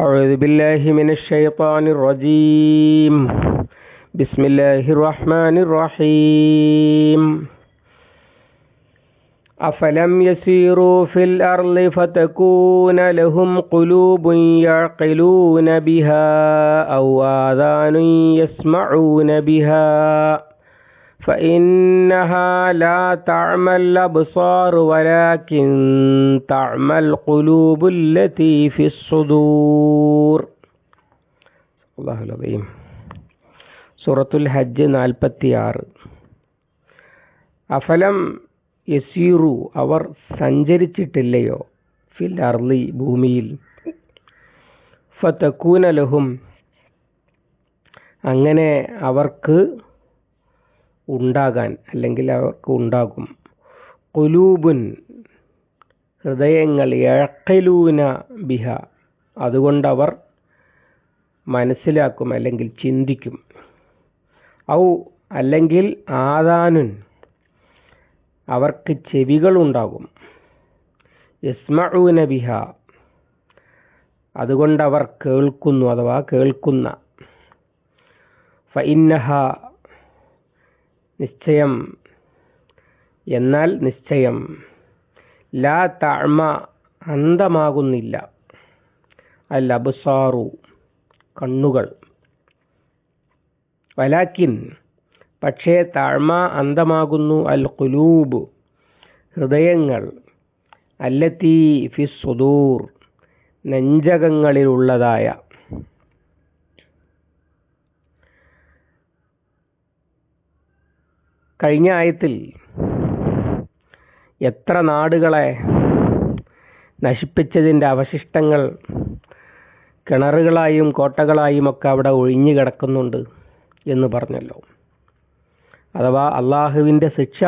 أعوذ بالله من الشيطان الرجيم. بسم الله الرحمن الرحيم. أفلم يسيروا في الأرض فتكون لهم قلوب يعقلون بها أو آذان يسمعون بها فإنها لا تعمى الأبصار ولكن تعمى القلوب التي في الصدور الله العظيم സൂറത്തുൽ ഹജ്ജ് നാൽപ്പത്തിയാറ് അഫലം യസീറു അവർ സഞ്ചരിച്ചിട്ടില്ലയോ ഫിൽ അർലി ഭൂമിയിൽ ഫതക്കൂനലഹും അങ്ങനെ അവർക്ക് ഉണ്ടാകാൻ അല്ലെങ്കിൽ അവർക്ക് ഉണ്ടാകും. കുലൂബുൻ ഹൃദയങ്ങൾ എഴക്കലൂന ബിഹ അതുകൊണ്ടവർ മനസ്സിലാക്കും അല്ലെങ്കിൽ ചിന്തിക്കും. ഔ അല്ലെങ്കിൽ ആദാനുൻ അവർക്ക് ചെവികളുണ്ടാകും. യസ്മഊന ബിഹ അതുകൊണ്ടവർ കേൾക്കുന്നു അഥവാ കേൾക്കുന്ന. ഫഇന്നഹ നിശ്ചയം. എന്നാൽ നിശ്ചയം. ലാ താഴ്മ അന്ധമാകുന്നില്ല അൽ അബുസാറു കണ്ണുകൾ. വലാക്കിൻ പക്ഷേ താഴ്മ അന്തമാകുന്നു അൽ കുലൂബ് ഹൃദയങ്ങൾ. അല്ലത്തി ഫി സുദൂർ നെഞ്ചകങ്ങളിലുള്ളതായ. കഴിഞ്ഞ ആയത്തിൽ എത്ര നാടുകളെ നശിപ്പിച്ചതിന്റെ അവശിഷ്ടങ്ങൾ കിണറുകളായും കോട്ടകളായും ഒക്കെ അവിടെ ഒഴിഞ്ഞു കിടക്കുന്നുണ്ട് എന്ന് പറഞ്ഞല്ലോ. അഥവാ അള്ളാഹുവിന്റെ ശിക്ഷ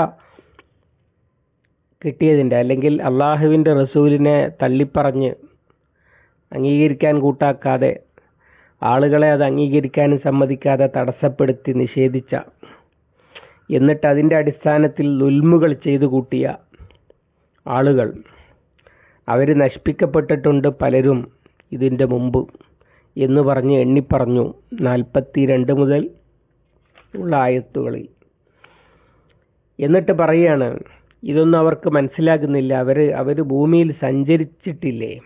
കിട്ടിയതിന്റെ അല്ലെങ്കിൽ അള്ളാഹുവിന്റെ റസൂലിനെ തള്ളിപ്പറഞ്ഞ് അംഗീകരിക്കാൻ കൂട്ടാക്കാതെ ആളുകളെ അത് അംഗീകരിക്കാനും സമ്മതിക്കാതെ തടസ്സപ്പെടുത്തി നിഷേധിച്ച എന്നിട്ട് അതിന്റെ അടിസ്ഥാനത്തിൽ ലുൽമുകൾ ചെയ്തു കൂട്ടിയ ആളുകൾ. അവർ നശിപ്പിക്കപ്പെട്ടിട്ടുണ്ട് പലരും ഇതിന്റെ മുമ്പ് എന്ന് പറഞ്ഞ് എണ്ണിപ്പറഞ്ഞു നാൽപ്പത്തി രണ്ട് മുതൽ ഉള്ള ആയത്തുകളിൽ. എന്നിട്ട് പറയുകയാണ് ഇതൊന്നും അവർക്ക് മനസ്സിലാകുന്നില്ല. അവർ അവർ ഭൂമിയിൽ സഞ്ചരിച്ചിട്ടില്ലേ?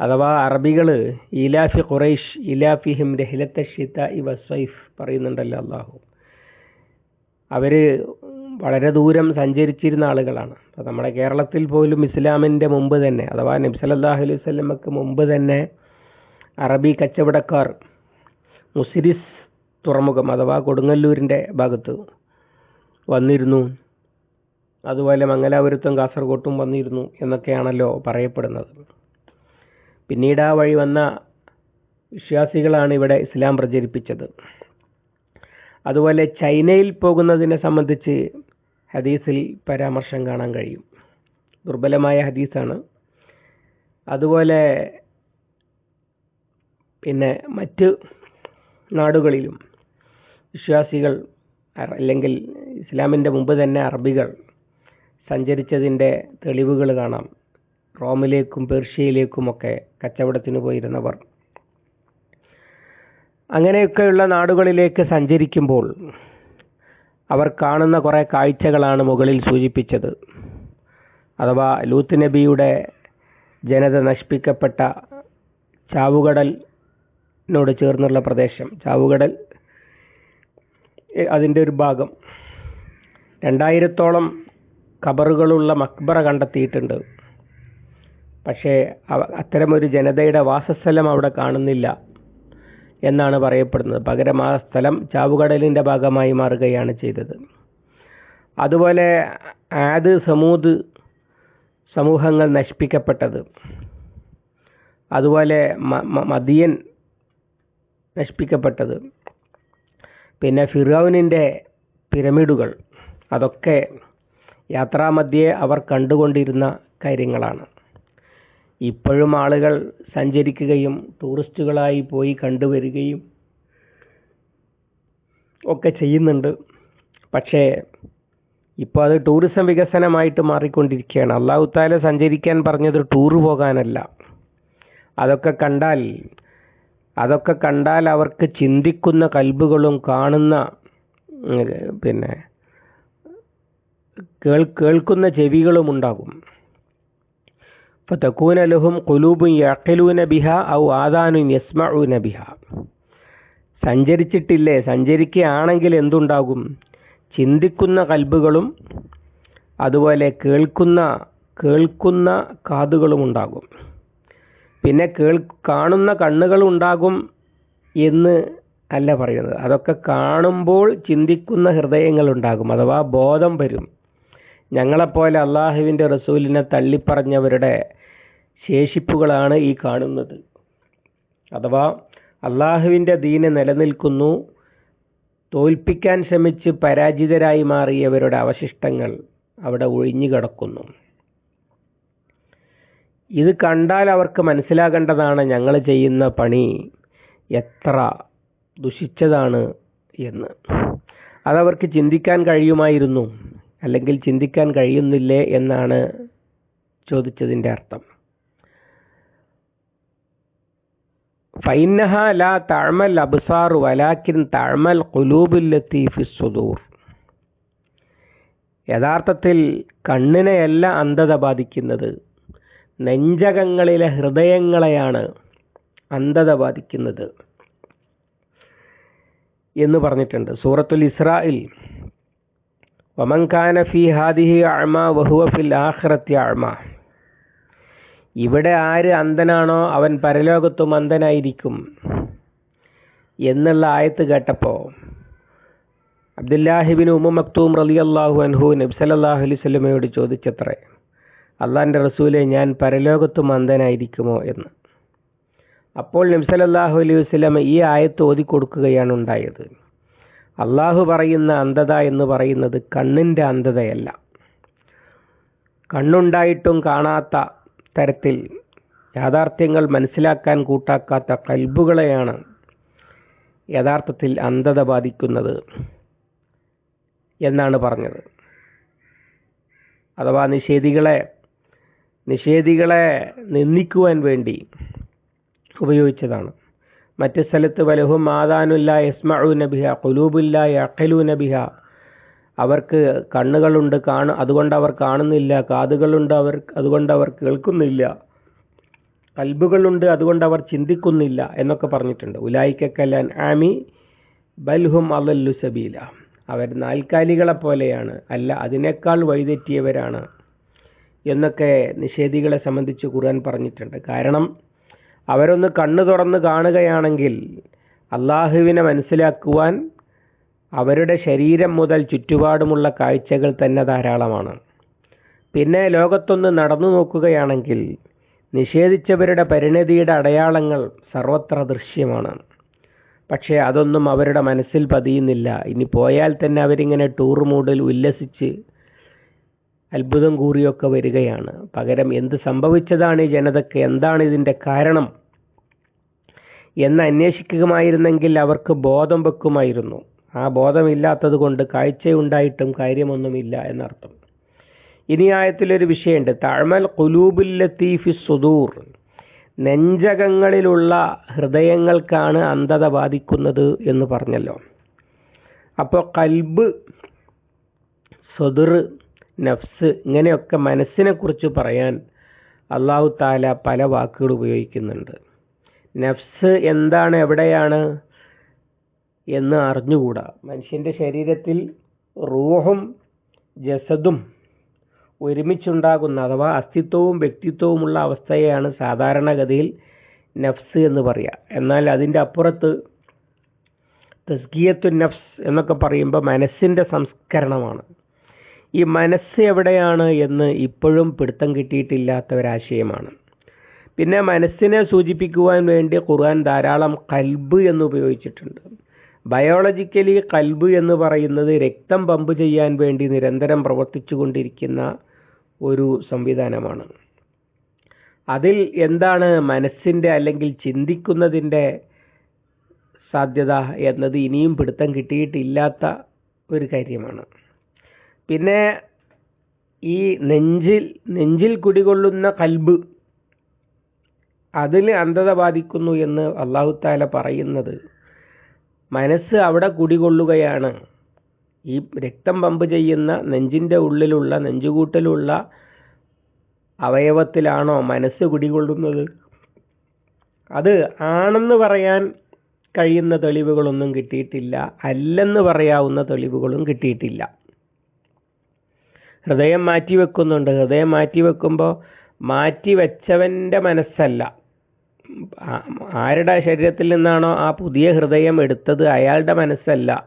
അഥവാ അറബികൾ ഇലാഫി ഖുറൈഷ് ഇലാഫിഹിം രഹിലത്തെ ഷിത ഇവ സൈഫ് പറയുന്നുണ്ടല്ലോ അള്ളാഹു അവർ വളരെ ദൂരം സഞ്ചരിച്ചിരുന്ന ആളുകളാണ്. അപ്പോൾ നമ്മുടെ കേരളത്തിൽ പോലും ഇസ്ലാമിന്റെ മുമ്പ് തന്നെ അഥവാ നബി സല്ലല്ലാഹു അലൈഹി വസല്ലമക്ക് മുമ്പ് തന്നെ അറബി കച്ചവടക്കാർ മുസിരിസ് തുറമുഖം അഥവാ കൊടുങ്ങല്ലൂരിന്റെ ഭാഗത്ത് വന്നിരുന്നു. അതുപോലെ മംഗലാപുരത്തും കാസർഗോട്ടും വന്നിരുന്നു എന്നൊക്കെയാണല്ലോ പറയപ്പെടുന്നത്. പിന്നീട് ആ വഴി വന്ന വിശ്വാസികളാണ് ഇവിടെ ഇസ്ലാം പ്രചരിപ്പിച്ചത്. അതുപോലെ ചൈനയിൽ പോകുന്നതിനെ സംബന്ധിച്ച് ഹദീസിൽ പരാമർശം കാണാൻ കഴിയും. ദുർബലമായ ഹദീസാണ്. അതുപോലെ പിന്നെ മറ്റ് നാടുകളിലും വിശ്വാസികൾ അല്ലെങ്കിൽ ഇസ്ലാമിന്റെ മുമ്പ് തന്നെ അറബികൾ സഞ്ചരിച്ചതിന്റെ തെളിവുകൾ കാണാം. റോമിലേക്കും പേർഷ്യയിലേക്കുമൊക്കെ കച്ചവടത്തിന് പോയിരുന്നവർ. അങ്ങനെയൊക്കെയുള്ള നാടുകളിലേക്ക് സഞ്ചരിക്കുമ്പോൾ അവർ കാണുന്ന കുറേ കാഴ്ചകളാണ് മുകളിൽ സൂചിപ്പിച്ചത്. അഥവാ ലൂത്ത് നബിയുടെ ജനത നശിപ്പിക്കപ്പെട്ട ചാവുകടലിനോട് ചേർന്നുള്ള പ്രദേശം. ചാവുകടൽ അതിന്റെ ഒരു ഭാഗം. രണ്ടായിരത്തോളം കബറുകളുള്ള മക്ബറ കണ്ടെത്തിയിട്ടുണ്ട്. പക്ഷേ അത്തരമൊരു ജനതയുടെ വാസസ്ഥലം അവിടെ കാണുന്നില്ല. എന്നാണ് പറയപ്പെടുന്നത്. പകരം ആ സ്ഥലം ചാവുകടലിന്റെ ഭാഗമായി മാറുകയാണ് ചെയ്തത്. അതുപോലെ ആദ് സമൂത് സമൂഹങ്ങൾ നശിപ്പിക്കപ്പെട്ടത്. അതുപോലെ മദിയൻ നശിപ്പിക്കപ്പെട്ടത്. പിന്നെ ഫിറോവിനിന്റെ പിരമിഡുകൾ. അതൊക്കെ യാത്രാമധ്യേ അവർ കണ്ടുകൊണ്ടിരുന്ന കാര്യങ്ങളാണ്. ഇപ്പോഴും ആളുകൾ സഞ്ചരിക്കുകയും ടൂറിസ്റ്റുകളായി പോയി കണ്ടുവരികയും ഒക്കെ ചെയ്യുന്നുണ്ട്. പക്ഷേ ഇപ്പോൾ അത് ടൂറിസം വികസനമായിട്ട് മാറിക്കൊണ്ടിരിക്കുകയാണ്. അള്ളാഹു താല സഞ്ചരിക്കാൻ പറഞ്ഞത് ടൂറ് പോകാനല്ല. അതൊക്കെ കണ്ടാൽ അതൊക്കെ കണ്ടാൽ അവർക്ക് ചിന്തിക്കുന്ന കൽബുകളും കാണുന്ന പിന്നെ കേൾ കേൾക്കുന്ന ചെവികളും ഉണ്ടാകും. ഫതകൂന ലഹും കുലൂബും യഖിലൂന ബിഹ ഔ ആദാനു യസ്മഊന ബിഹ സഞ്ചരിച്ചിട്ടില്ലേ? സഞ്ചരിക്കുകയാണെങ്കിൽ എന്തുണ്ടാകും? ചിന്തിക്കുന്ന കൽബുകളും അതുപോലെ കേൾക്കുന്ന കേൾക്കുന്ന കാതുകളും ഉണ്ടാകും. പിന്നെ കേൾ കാണുന്ന കണ്ണുകളും ഉണ്ടാകും എന്ന് അല്ല പറയുന്നത്. അതൊക്കെ കാണുമ്പോൾ ചിന്തിക്കുന്ന ഹൃദയങ്ങൾ ഉണ്ടാകും. അഥവാ ബോധം വരും. ഞങ്ങളെപ്പോലെ അള്ളാഹുവിന്റെ റസൂലിനെ തള്ളിപ്പറഞ്ഞവരുടെ ശേഷിപ്പുകളാണ് ഈ കാണുന്നത്. അഥവാ അള്ളാഹുവിന്റെ ദീന് നിലനിൽക്കുന്നു തോൽപ്പിക്കാൻ ശ്രമിച്ച് പരാജിതരായി മാറിയവരുടെ അവശിഷ്ടങ്ങൾ അവിടെ ഒഴിഞ്ഞു കിടക്കുന്നു. ഇത് കണ്ടാൽ അവർക്ക് മനസ്സിലാകേണ്ടതാണ് ഞങ്ങൾ ചെയ്യുന്ന പണി എത്ര ദുഷിച്ചതാണ് എന്ന്. അതവർക്ക് ചിന്തിക്കാൻ കഴിയുമായിരുന്നു അല്ലെങ്കിൽ ചിന്തിക്കാൻ കഴിയുന്നില്ലേ എന്നാണ് ചോദിച്ചതിന്റെ അർത്ഥം. ഫൈനഹ ലാ താഴ്മൽ അബ്സാർ വലാക്കിൻ തഴമൽ ഖുലൂബുല്ലത്തി ഫിസ്സുദൂർ യഥാർത്ഥത്തിൽ കണ്ണിനെയല്ല അന്ധത ബാധിക്കുന്നത്. നെഞ്ചകങ്ങളിലെ ഹൃദയങ്ങളെയാണ് അന്ധത ബാധിക്കുന്നത്. എന്ന് പറഞ്ഞിട്ടുണ്ട്. സൂറത്തുൽ ഇസ്രായിൽ വമൻ കാന ഫി ഹാദിഹി അഴ്മ വഹുവ ഫിൽ ആഖിറത്തി അഴ്മ ഇവിടെ ആര് അന്ധനാണോ അവൻ പരലോകത്തും അന്ധനായിരിക്കും എന്നുള്ള ആയത്ത് കേട്ടപ്പോൾ അബ്ദുല്ലാഹിബിൻ ഉമ്മ മക്തൂം റലി അള്ളാഹു അൻഹു നബ്സലല്ലാഹു അലൈഹി സ്വലമയോട് ചോദിച്ചത്രേ അള്ളാഹിന്റെ റസൂലെ ഞാൻ പരലോകത്തും അന്ധനായിരിക്കുമോ എന്ന്. അപ്പോൾ നബ്സലല്ലാഹു അലൈഹി വസ്ലമ ഈ ആയത്ത് ഓതിക്കൊടുക്കുകയാണ് ഉണ്ടായത്. അള്ളാഹു പറയുന്ന അന്ധത എന്ന് പറയുന്നത് കണ്ണിന്റെ അന്ധതയല്ല. കണ്ണുണ്ടായിട്ടും കാണാത്ത തരത്തിൽ യാഥാർത്ഥ്യങ്ങൾ മനസ്സിലാക്കാൻ കൂട്ടാക്കാത്ത കൽബുകളെയാണ് യഥാർത്ഥത്തിൽ അന്ധത ബാധിക്കുന്നത് എന്നാണ് പറഞ്ഞത്. അഥവാ നിഷേധികളെ നിഷേധികളെ നിന്ദിക്കുവാൻ വേണ്ടി ഉപയോഗിച്ചതാണ്. മറ്റ് സ്ഥലത്ത് വലഹും മാതാനുല്ല യസ്മഉ നബിഹ കുലൂബില്ല അഖലു നബിഹ അവർക്ക് കണ്ണുകളുണ്ട് കാണ അതുകൊണ്ട് അവർ കാണുന്നില്ല. കാതുകളുണ്ട് അവർ അതുകൊണ്ട് അവർ കേൾക്കുന്നില്ല. കൽബുകളുണ്ട് അതുകൊണ്ട് അവർ ചിന്തിക്കുന്നില്ല എന്നൊക്കെ പറഞ്ഞിട്ടുണ്ട്. ഉലായിക്കല്ലാൻ ആമി ബൽഹും അലല്ലു സബീല. അവർ നാൽക്കാലികളെ പോലെയാണ്. അല്ല അതിനേക്കാൾ വഴിതെറ്റിയവരാണ് എന്നൊക്കെ നിഷേധികളെ സംബന്ധിച്ച് ഖുർആൻ പറഞ്ഞിട്ടുണ്ട്. കാരണം അവരൊന്ന് കണ്ണു തുറന്ന് കാണുകയാണെങ്കിൽ അള്ളാഹുവിനെ മനസ്സിലാക്കുവാൻ അവരുടെ ശരീരം മുതൽ ചുറ്റുപാടുമുള്ള കാഴ്ചകൾ തന്നെ ധാരാളമാണ്. പിന്നെ ലോകത്തൊന്ന് നടന്നു നോക്കുകയാണെങ്കിൽ നിഷേധിച്ചവരുടെ പരിണതിയുടെ അടയാളങ്ങൾ സർവത്ര ദൃശ്യമാണ്. പക്ഷേ അതൊന്നും അവരുടെ മനസ്സിൽ പതിയുന്നില്ല. ഇനി പോയാൽ തന്നെ അവരിങ്ങനെ ടൂർ മൂഡിൽ ഉല്ലസിച്ച് അത്ഭുതം കൂറിയൊക്കെ വരികയാണ്. പകരം എന്ത് സംഭവിച്ചതാണ് ഈ ജനതയ്ക്ക്? എന്താണ് ഇതിന്റെ കാരണം? എന്ന് അന്വേഷിക്കുമായിരുന്നെങ്കിൽ അവർക്ക് ബോധം വെക്കുമായിരുന്നു. ആ ബോധമില്ലാത്തത് കൊണ്ട് കാഴ്ചയുണ്ടായിട്ടും കാര്യമൊന്നുമില്ല എന്നർത്ഥം. ഇനി ആയത്തിലൊരു വിഷയമുണ്ട്. തഴമൽ കുലൂബുല്ലത്തീഫി സുദൂർ. നെഞ്ചകങ്ങളിലുള്ള ഹൃദയങ്ങൾക്കാണ് അന്ധത ബാധിക്കുന്നത് എന്ന് പറഞ്ഞല്ലോ. അപ്പോൾ കൽബ് സ്വതുർ നഫ്സ് ഇങ്ങനെയൊക്കെ മനസ്സിനെക്കുറിച്ച് പറയാൻ അള്ളാഹു താല പല വാക്കുകൾ ഉപയോഗിക്കുന്നുണ്ട്. നഫ്സ് എന്താണ് എവിടെയാണ്? എന്ന് അറിഞ്ഞുകൂടാ. മനുഷ്യന്റെ ശരീരത്തിൽ റൂഹും ജസദും ഒരുമിച്ചുണ്ടാകുന്ന അഥവാ അസ്തിത്വവും വ്യക്തിത്വവുമുള്ള അവസ്ഥയെയാണ് സാധാരണഗതിയിൽ നഫ്സ് എന്ന് പറയുക എന്നാൽ അതിന്റെ അപ്പുറത്ത് തസ്കിയത്തു നഫ്സ് എന്നൊക്കെ പറയുമ്പോൾ മനസ്സിന്റെ സംസ്കരണമാണ്. ഈ മനസ്സ് എവിടെയാണ് എന്ന് ഇപ്പോഴും പിടുത്തം കിട്ടിയിട്ടില്ലാത്ത ഒരാശയമാണ് പിന്നെ മനസ്സിനെ സൂചിപ്പിക്കുവാൻ വേണ്ടി ഖുർആൻ ധാരാളം കൽബ് എന്ന് ഉപയോഗിച്ചിട്ടുണ്ട്. ബയോളജിക്കലി കൽബ് എന്ന് പറയുന്നത് രക്തം പമ്പ് ചെയ്യാൻ വേണ്ടി നിരന്തരം പ്രവർത്തിച്ചു കൊണ്ടിരിക്കുന്ന ഒരു സംവിധാനമാണ്. അതിൽ എന്താണ് മനസ്സിന്റെ അല്ലെങ്കിൽ ചിന്തിക്കുന്നതിന്റെ സാധ്യത എന്നത് ഇനിയും പിടുത്തം കിട്ടിയിട്ടില്ലാത്ത ഒരു കാര്യമാണ്. പിന്നെ ഈ നെഞ്ചിൽ നെഞ്ചിൽ കുടികൊള്ളുന്ന കൽബ് അതിൽ അന്ധത ബാധിക്കുന്നു എന്ന് അള്ളാഹുത്താല പറയുന്നത് മനസ്സ് അവിടെ കുടികൊള്ളുകയാണ്. ഈ രക്തം പമ്പ് ചെയ്യുന്ന നെഞ്ചിന്റെ ഉള്ളിലുള്ള നെഞ്ചുകൂട്ടിലുള്ള അവയവത്തിലാണോ മനസ്സ് കുടികൊള്ളുന്നത്? അത് ആണെന്ന് പറയാൻ കഴിയുന്ന തെളിവുകളൊന്നും കിട്ടിയിട്ടില്ല. അല്ലെന്ന് പറയാവുന്ന തെളിവുകളും കിട്ടിയിട്ടില്ല. ഹൃദയം മാറ്റി വെക്കുന്നുണ്ട് ഹൃദയം മാറ്റി വെക്കുമ്പോൾ മാറ്റി വെച്ചവന്റെ മനസ്സല്ല. ആരുടെ ശരീരത്തിൽ നിന്നാണോ ആ പുതിയ ഹൃദയം എടുത്തത് അയാളുടെ മനസ്സല്ല.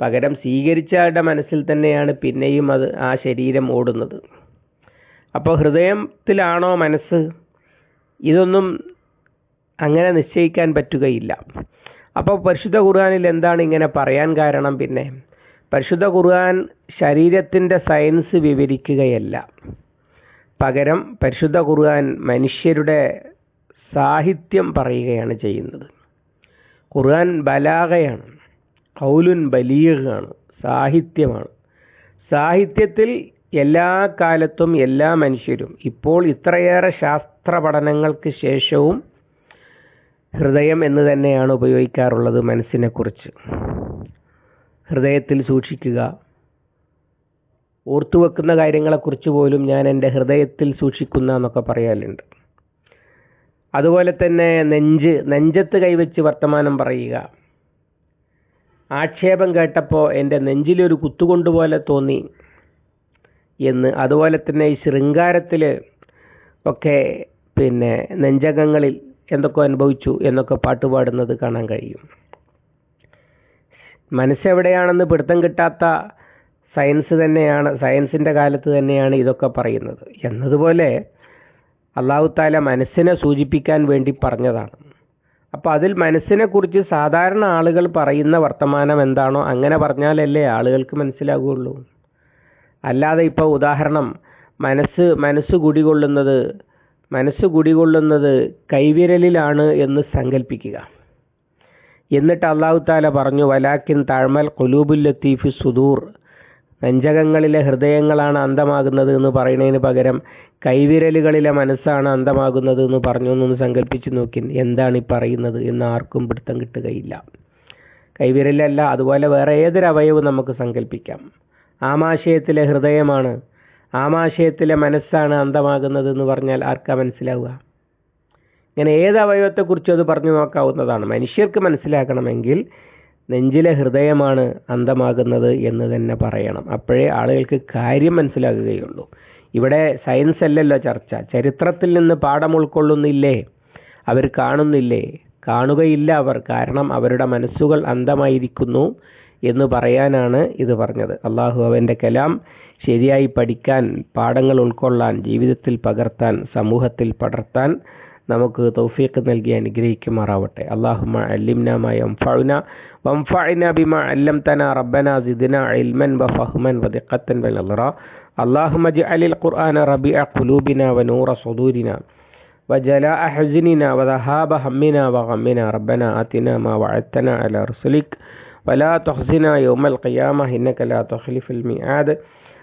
പകരം സ്വീകരിച്ച ആളുടെ മനസ്സിൽ തന്നെയാണ് പിന്നെയും അത് ആ ശരീരം ഓടുന്നത്. അപ്പോൾ ഹൃദയത്തിലാണോ മനസ്സ്? ഇതൊന്നും അങ്ങനെ നിശ്ചയിക്കാൻ പറ്റുകയില്ല. അപ്പോൾ പരിശുദ്ധ ഖുർആാനിൽ എന്താണ് ഇങ്ങനെ പറയാൻ കാരണം പിന്നെ? പരിശുദ്ധ ഖുർആൻ ശരീരത്തിന്റെ സയൻസ് വിവരിക്കുകയല്ല. പകരം പരിശുദ്ധ ഖുർആൻ മനുഷ്യരുടെ സാഹിത്യം പറയുകയാണ് ചെയ്യുന്നത്. ഖുർആൻ ബലാഗയാണ് കൗലുൻ ബലീഗാണ് സാഹിത്യമാണ്. സാഹിത്യത്തിൽ എല്ലാ കാലത്തും എല്ലാ മനുഷ്യരും ഇപ്പോൾ ഇത്രയേറെ ശാസ്ത്ര പഠനങ്ങൾക്ക് ശേഷവും ഹൃദയം എന്ന് തന്നെയാണ് ഉപയോഗിക്കാറുള്ളത് മനസ്സിനെക്കുറിച്ച്. ഹൃദയത്തിൽ സൂക്ഷിക്കുക. ഓർത്തുവെക്കുന്ന കാര്യങ്ങളെക്കുറിച്ച് പോലും ഞാൻ എന്റെ ഹൃദയത്തിൽ സൂക്ഷിക്കുന്ന എന്നൊക്കെ പറയാറുണ്ട് അതുപോലെ തന്നെ നെഞ്ച് നെഞ്ചത്ത് കൈവച്ച് വർത്തമാനം പറയുക. ആക്ഷേപം കേട്ടപ്പോൾ എന്റെ നെഞ്ചിലൊരു കുത്തുകൊണ്ടുപോലെ തോന്നി എന്ന്. അതുപോലെ തന്നെ ഈ ശൃംഗാരത്തിൽ ഒക്കെ പിന്നെ നെഞ്ചകങ്ങളിൽ എന്തൊക്കെ അനുഭവിച്ചു എന്നൊക്കെ പാട്ട് പാട്ടുപാടുന്നത് കാണാൻ കഴിയും. മനസ്സെവിടെയാണെന്ന് പിടുത്തം കിട്ടാത്ത സയൻസ് തന്നെയാണ് സയൻസിന്റെ കാലത്ത് തന്നെയാണ് ഇതൊക്കെ പറയുന്നത്. എന്നതുപോലെ അള്ളാഹു താല മനസ്സിനെ സൂചിപ്പിക്കാൻ വേണ്ടി പറഞ്ഞതാണ്. അപ്പോൾ അതിൽ മനസ്സിനെ കുറിച്ച് സാധാരണ ആളുകൾ പറയുന്ന വർത്തമാനം എന്താണോ അങ്ങനെ പറഞ്ഞാലല്ലേ ആളുകൾക്ക് മനസ്സിലാകുള്ളൂ. അല്ലാതെ ഇപ്പോൾ ഉദാഹരണം മനസ്സ് മനസ്സ് കുടികൊള്ളുന്നത് മനസ്സ് കുടികൊള്ളുന്നത് കൈവിരലിലാണ് എന്ന് സങ്കല്പിക്കുക എന്നിട്ട് അള്ളാഹു താല പറഞ്ഞു വലാക്കിൻ താഴ്മൽ കൊലൂബുല്ലത്തീഫ് സുദൂർ. നെഞ്ചകങ്ങളിലെ ഹൃദയങ്ങളാണ് അന്തമാകുന്നത് എന്ന് പറയുന്നതിന് പകരം കൈവിരലുകളിലെ മനസ്സാണ് അന്തമാകുന്നത് എന്ന് പറഞ്ഞു എന്നൊന്ന് സങ്കല്പിച്ച് നോക്കി എന്താണ് ഈ പറയുന്നത് എന്ന് ആർക്കും പിടുത്തം കിട്ടുകയില്ല. കൈവിരലല്ല അതുപോലെ വേറെ ഏതൊരു അവയവും നമുക്ക് സങ്കല്പിക്കാം ആമാശയത്തിലെ ഹൃദയമാണ്. ആമാശയത്തിലെ മനസ്സാണ് അന്തമാകുന്നത് എന്ന് പറഞ്ഞാൽ ആർക്കാ മനസ്സിലാവുക? ഇങ്ങനെ ഏത് അവയവത്തെക്കുറിച്ചും അത് പറഞ്ഞു നോക്കാവുന്നതാണ്. മനുഷ്യർക്ക് മനസ്സിലാക്കണമെങ്കിൽ നെഞ്ചിലെ ഹൃദയമാണ് അന്തമാകുന്നത് എന്ന് തന്നെ പറയണം. അപ്പോഴേ ആളുകൾക്ക് കാര്യം മനസ്സിലാകുകയുള്ളൂ. ഇവിടെ സയൻസ് അല്ലല്ലോ ചർച്ച. ചരിത്രത്തിൽ നിന്ന് പാഠം ഉൾക്കൊള്ളുന്നില്ലേ? അവർ കാണുന്നില്ലേ? കാണുകയില്ല അവർ. കാരണം അവരുടെ മനസ്സുകൾ അന്ധമായിരിക്കുന്നു എന്ന് പറയാനാണ് ഇത് പറഞ്ഞത്. അള്ളാഹു അവന്റെ കലാം ശരിയായി പഠിക്കാൻ പാഠങ്ങൾ ഉൾക്കൊള്ളാൻ ജീവിതത്തിൽ പകർത്താൻ സമൂഹത്തിൽ പടർത്താൻ നമുക്ക് തൗഫീഖ് നൽകി അനുഗ്രഹിക്കുമാറാവട്ടെ അള്ളാഹുമ അല്ലിംന യംഫഉന വംഫഅന ബിമ അല്ലംതന റബ്ബന സിദ്ന ഇൽമൻ വഫഹ്മൻ വദിഖത്തൻ വനളറ اللهم اجعل القرآن ربيع قلوبنا ونور صدورنا وجلاء حزننا وذهاب همنا وغمنا ربنا آتنا ما وعدتنا على رسلك ولا تخزنا يوم القيامة إنك لا تخلف الميعاد